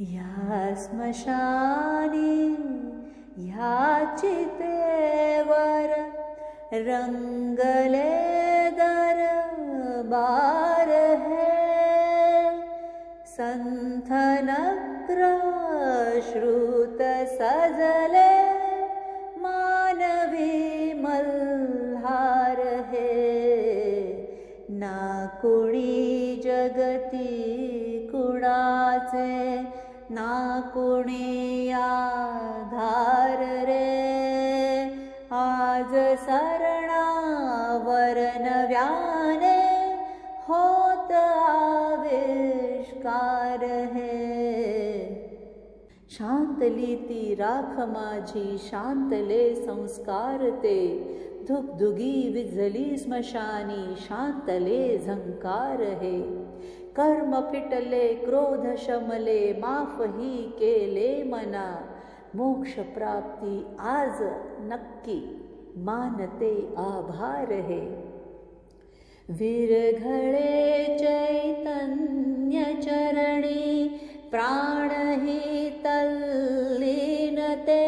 या स्मशानी ह्या चितेवर रंगले दरबार है। संथनग्र श्रुत सजले मानवी मल्हार हे। ना कुणी जगती कुणाचे ना कुणीया आधार रे. आज सरणावर नव्याने होत आविष्कार हे. शांतली ती राख माझी शांतले संस्कार ते. धुगधुगी विझली स्मशानी शांतले झंकार हे. कर्म फिटले क्रोध शमले माफही केले मना. मोक्ष प्राप्ती आज नक्की मानते आभार हे. विरघळे चैतन्य चरणी प्राणही तल्लीनते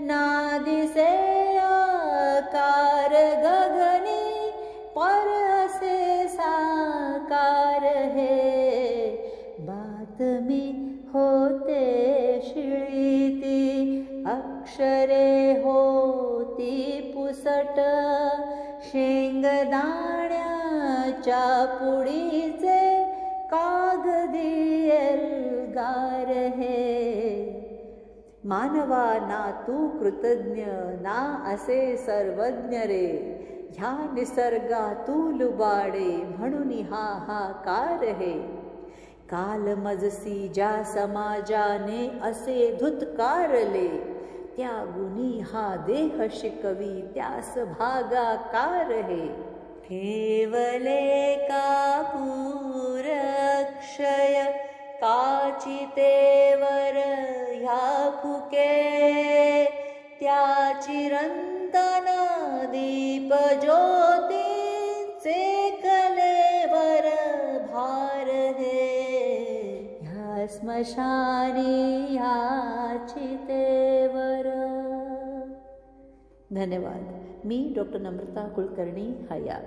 नादिसे आकार गगनी परसे होती पुसट शेंगदाण्याच्या पुडीचे कागदी एल्गार हे. मानवा ना तू कृतज्ञ ना असे सर्वज्ञ रे. ह्या निसर्गा तू लुबाडे म्हणून हा हा कार हे. काल मजसी ज्या समाजाने असे धुतकारले त्या गुणी हा देह शिकवी त्यास भागाकार हे ठेवले का क्षय चिरंतन दीप ह्या स्मशानी चितेवर धन्यवाद. मी डॉक्टर नम्रता कुलकर्णी हया